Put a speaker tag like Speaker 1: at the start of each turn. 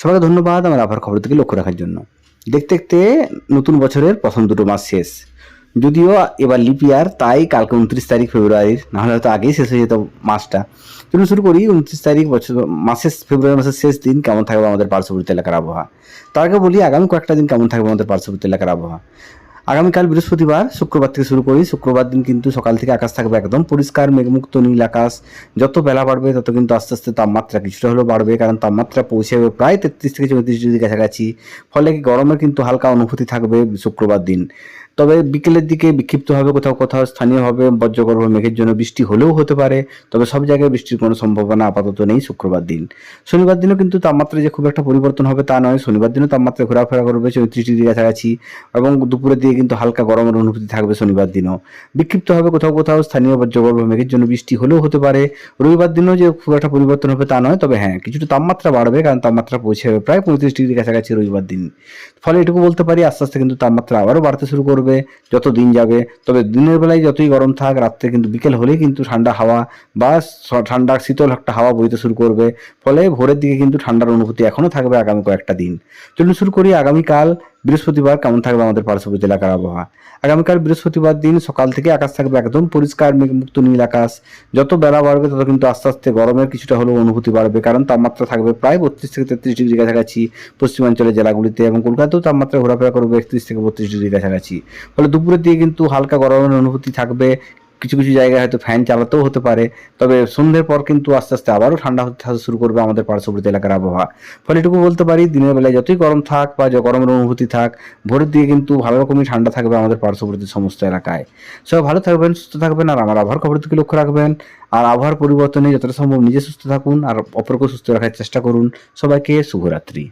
Speaker 1: সবাইকে ধন্যবাদ আমার আবার খবর থেকে লক্ষ্য রাখার জন্য। দেখতে দেখতে নতুন বছরের প্রথম দুটো মাস শেষ। যদিও এবার লিপিয়ার তাই কালকে উনত্রিশ তারিখ ফেব্রুয়ারির নাহলে হয়তো আগেই শেষ হয়ে যেত মাসটা। চলুন শুরু করি, উনত্রিশ তারিখ বছর, মাসের, ফেব্রুয়ারি মাসের শেষ দিন কেমন থাকবে আমাদের পার্শ্ববর্তী এলাকার আবহাওয়া? তার আগে বলি আগামী কয়েকটা দিন কেমন থাকবে আমাদের পার্শ্ববর্তী এলাকার আবহাওয়া। আগামীকাল বৃহস্পতিবার, শুক্রবার থেকে শুরু করি। শুক্রবার দিন কিন্তু সকাল থেকে আকাশ থাকবে একদম পরিষ্কার, মেঘমুক্ত, নীল আকাশ। যত বেলা বাড়বে, তত কিন্তু আস্তে আস্তে তাপমাত্রা কিছুটা হলেও বাড়বে, কারণ তাপমাত্রা পৌঁছে যাবে প্রায় তেত্রিশ থেকে চৌত্রিশ ডিগ্রি কাছাকাছি। ফলে কি গরমের কিন্তু হালকা অনুভূতি থাকবে শুক্রবার দিন। তবে বিকেলের দিকে বিক্ষিপ্তভাবে কোথাও কোথাও স্থানীয়ভাবে বজ্রগর্ভ মেঘের জন্য বৃষ্টি হলেও হতে পারে, তবে সব জায়গায় বৃষ্টির কোনো সম্ভাবনা আপাতত নেই শুক্রবার দিন। শনিবার দিনও কিন্তু তাপমাত্রা যে খুব একটা পরিবর্তন হবে তা নয়, শনিবার দিনও তাপমাত্রা ঘোরাফেরা করবে চৌত্রিশ ডিগ্রি কাছাকাছি এবং দুপুরের দিকে কিন্তু হালকা গরমের অনুভূতি থাকবে শনিবার দিনও। বিক্ষিপ্তভাবে কোথাও কোথাও, স্থানীয় বজ্রগর্ভ মেঘের জন্য বৃষ্টি হলেও হতে পারে। রবিবার দিনও যে খুব একটা পরিবর্তন হবে তা নয়, তবে হ্যাঁ কিছুটা তাপমাত্রা বাড়বে কারণ তাপমাত্রা পৌঁছে যাবে প্রায় পঁয়ত্রিশ ডিগ্রি কাছাকাছি রবিবার দিন। ফলে এটুকু বলতে পারি, আস্তে আস্তে কিন্তু তাপমাত্রা আবারও বাড়তে শুরু করবে। যত দিন যাবে, তবে দিনের বেলায় যতই গরম থাক, রাত্রে কিন্তু বিকেল হলেই কিন্তু ঠান্ডা হাওয়া বা ঠান্ডা শীতল একটা হাওয়া বইতে শুরু করবে। ফলে ভোরের দিকে কিন্তু ঠান্ডার অনুভূতি এখনও থাকবে আগামী কয়েকটা দিন। চলুন শুরু করি আগামীকাল বৃহস্পতিবার কেমন থাকবে আমাদের পার্শ্ববর্তী এলাকার আবহাওয়া আগামীকাল বৃহস্পতিবার দিন সকাল থেকে আকাশ থাকবে একদম পরিষ্কার মেঘমুক্ত নীল আকাশ। যত বেলা বাড়বে, তত কিন্তু আস্তে আস্তে গরমের কিছুটা হলেও অনুভূতি বাড়বে, কারণ তাপমাত্রা থাকবে প্রায় বত্রিশ থেকে তেত্রিশ ডিগ্রি কাছাকাছি পশ্চিমাঞ্চলের জেলাগুলিতে এবং কলকাতাতেও তাপমাত্রা ঘোরাফেরা করবে একত্রিশ থেকে বত্রিশ ডিগ্রি কাছাকাছি। ফলে দুপুরের দিকে কিন্তু হালকা গরমের অনুভূতি থাকবে। কিছু কিছু জায়গায় হয়তো ফ্যান চালাতেও হতে পারে। তবে সন্ধ্যের পর কিন্তু আস্তে আস্তে আবারও ঠান্ডা হতে শুরু করবে আমাদের পার্শ্ববর্তী এলাকার আবহাওয়া। ফলে এটুকু বলতে পারি, দিনের বেলায় যতই গরম থাক বা গরমের অনুভূতি থাক, ভোরের দিকে কিন্তু ভালো রকমই ঠান্ডা থাকবে আমাদের পার্শ্ববর্তী সমস্ত এলাকায়। সবাই ভালো থাকবেন, সুস্থ থাকবেন, আর আমার আবহাওয়ার খবর দিকে লক্ষ্য রাখবেন। আর আবহাওয়ার পরিবর্তনে যতটা সম্ভব নিজে সুস্থ থাকুন, আর অপরকে সুস্থ রাখার চেষ্টা করুন। সবাইকে শুভরাত্রি।